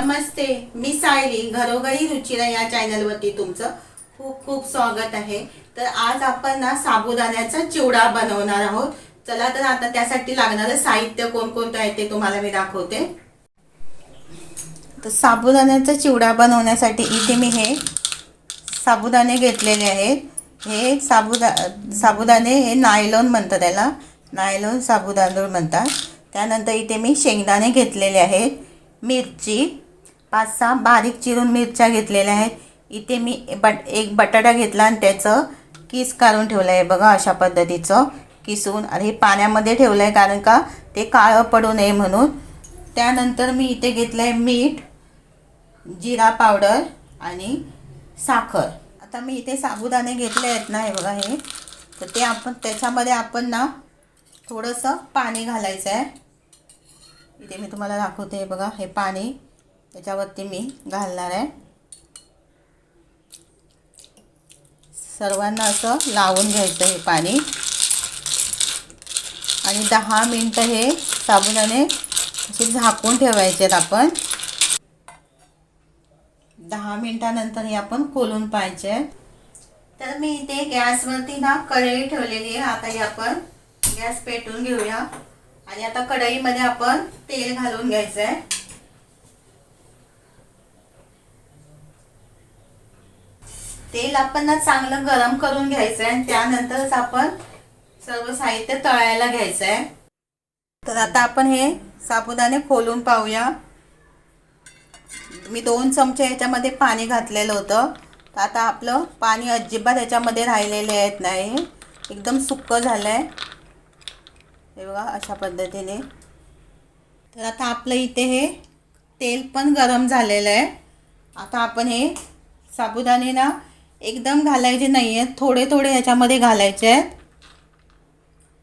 नमस्ते मी सायली घरोघरी रुचिरा या चॅनलवरती तुमचं खूप खूप स्वागत आहे. तर आज आपण ना साबुदाण्याचा चिवडा बनवणार आहोत. चला तर आता त्यासाठी लागणारं साहित्य कोणकोणतं आहे ते तुम्हाला मी दाखवते. तर साबुदाण्याचा चिवडा बनवण्यासाठी इथे मी हे साबुदाणे घेतलेले आहेत. हे साबुदा साबुदाणे हे नायलॉन म्हणतात त्याला. नायलॉन साबुदाणा म्हणतात. त्यानंतर इथे मी शेंगदाणे घेतलेले आहेत. मिरची पाच सहा बारीक चिरून मिरच्या घेतलेल्या आहेत. इथे मी बट एक बटाटा घेतला आणि त्याचं किस काढून ठेवलं आहे बघा अशा पद्धतीचं. किसून आणि हे पाण्यामध्ये ठेवलं आहे कारण का ते काळं पडू नये म्हणून. त्यानंतर मी इथे घेतलं आहे मीठ जिरा पावडर आणि साखर. आता मी इथे साबुदाणे घेतले आहेत ना हे बघा हे. तर ते आपण त्याच्यामध्ये आपण ना थोडंसं पाणी घालायचं आहे इथे मी तुम्हाला दाखवते बघा हे पाणी. त्याच्यावरती मी घालणार आहे. सर्वांना असं लावून घ्यायचं हे पाणी. आणि दहा मिनटं हे साबुदाणे असे झाकून ठेवायचे आहेत आपण. दहा मिनटानंतर हे आपण खोलून पाहिजे तर मी इथे गॅसवरती ना कढई ठेवलेली आहे. आता ही आपण गॅस पेटून घेऊया. आणि आता कढईमध्ये आपण तेल घालून घ्यायचं आहे तेल आपण ना चांगलं गरम करून घ्यायचं आहे आणि त्यानंतरच आपण सर्व साहित्य तळायला घ्यायचं आहे तर आता आपण हे साबुदाणे खोलून पाहूया. मी दोन चमचे याच्यामध्ये पाणी घातलेलं होतं. तर आता आपलं पाणी अजिबात याच्यामध्ये राहिलेले आहेत नाही. एकदम सुक्कं झालं आहे हे बघा अशा पद्धतीने. तर आता आपलं इथे हे तेल पण गरम झालेलं आहे. आता आपण हे साबुदाणे ना एकदम घालायचे नाही आहेत थोडे थोडे ह्याच्यामध्ये घालायचे. आहेत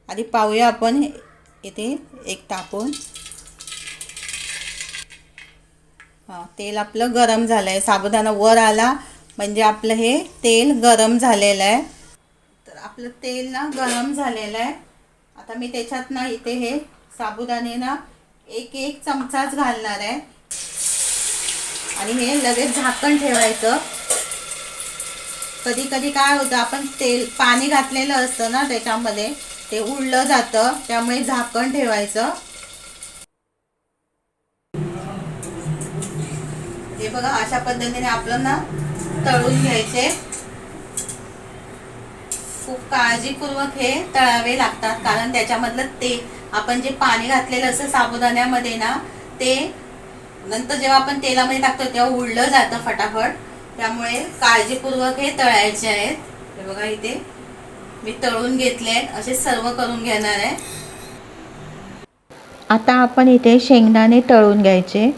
आधी पाहूया आपण इथे एक टाकून. हां तेल आपलं गरम झालं आहे साबुदाणा वर आला. म्हणजे आपलं हे तेल गरम झालेलं आहे. तर आपलं तेल ना गरम झालेलं आहे. आता मी त्याच्यात ना इथे हे साबुदाणे ना एक एक चमचाच घालणार आहे. आणि हे लगेच झाकण ठेवायचं. कधी कधी काय होतं आपण तेल पाणी घातलेलं असतं ना त्याच्यामध्ये ते उडलं जातं त्यामुळे झाकण ठेवायचं. हे बघा अशा पद्धतीने आपलं ना तळून घ्यायचे. खूप काळजीपूर्वक हे तळावे लागतात कारण त्याच्यामधलं ते आपण जे पाणी घातलेलं असतं साबुदाण्यामध्ये ना ते नंतर जेव्हा आपण तेलामध्ये टाकतो तेव्हा उडलं जातं फटाफट. त्यामुळे काळजीपूर्वक हे तळायचे आहेत. हे बघा इथे. मी तळून घेतले आहेत. असे सर्व करून घेणार आहे. आता आपण इथे शेंगदाणे तळून घ्यायचे.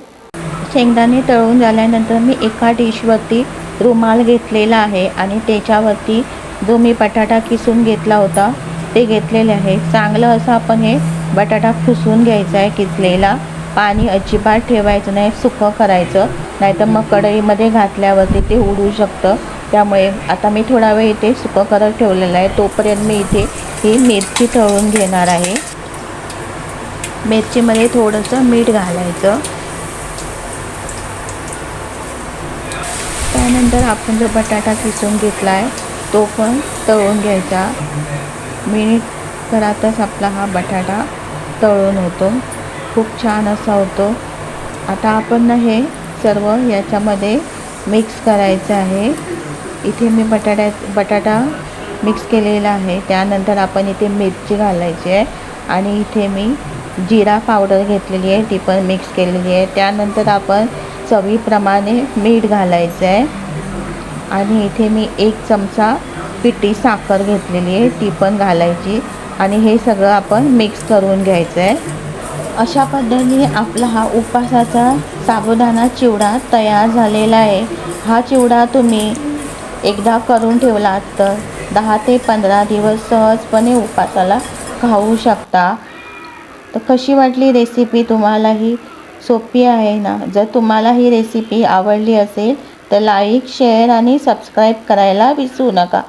शेंगदाणे तळून झाल्यानंतर मी एका डिशवरती रुमाल घेतलेला आहे आणि त्याच्यावरती जो मी बटाटा किसून घेतला होता ते घेतलेले आहे. चांगलं असं आपण हे बटाटा खुसून घ्यायचा आहे किसलेला. पाणी अजिबात ठेवायचं नाही सुकं करायचं. नाहीतर मग कढईमध्ये घातल्यावरती ते उडू शकतं. त्यामुळे आता मी थोडा वेळ इथे सुकं करत ठेवलेलं आहे. तोपर्यंत मी इथे ही मिरची तळून घेणार आहे. मिरचीमध्ये थोडंसं मीठ घालायचं. त्यानंतर आपण जो बटाटा किसून घेतला आहे तो पण तळून घ्यायचा. मिनिटभरातच आपला हा बटाटा तळून होतो. खूप छान असा होतो. आता आपण ना हे सर्व याच्यामध्ये मिक्स करायचं आहे. इथे मी बटाट्या बटाटा मिक्स केलेला आहे. त्यानंतर आपण इथे मिरची घालायची आहे. आणि इथे मी जिरा पावडर घेतलेली आहे. ती पण मिक्स केलेली आहे. त्यानंतर आपण चवीप्रमाणे मीठ घालायचं आहे. आणि इथे मी एक चमचा पिठी साखर घेतलेली आहे. ती पण घालायची. आणि हे सगळं आपण मिक्स करून घ्यायचं आहे. अशा पद्धतीने आपला हा उपासाचा साबुदाणा चिवडा तयार झालेला आहे. हा चिवडा तुम्ही एकदा करून ठेवलात तर दहा ते पंधरा दिवस सहजपणे उपासाला खाऊ शकता. तर कशी वाटली रेसिपी तुम्हाला ही सोपी आहे ना? जर तुम्हाला ही रेसिपी आवडली असेल तर लाईक शेअर आणि सबस्क्राईब करायला विसरू नका.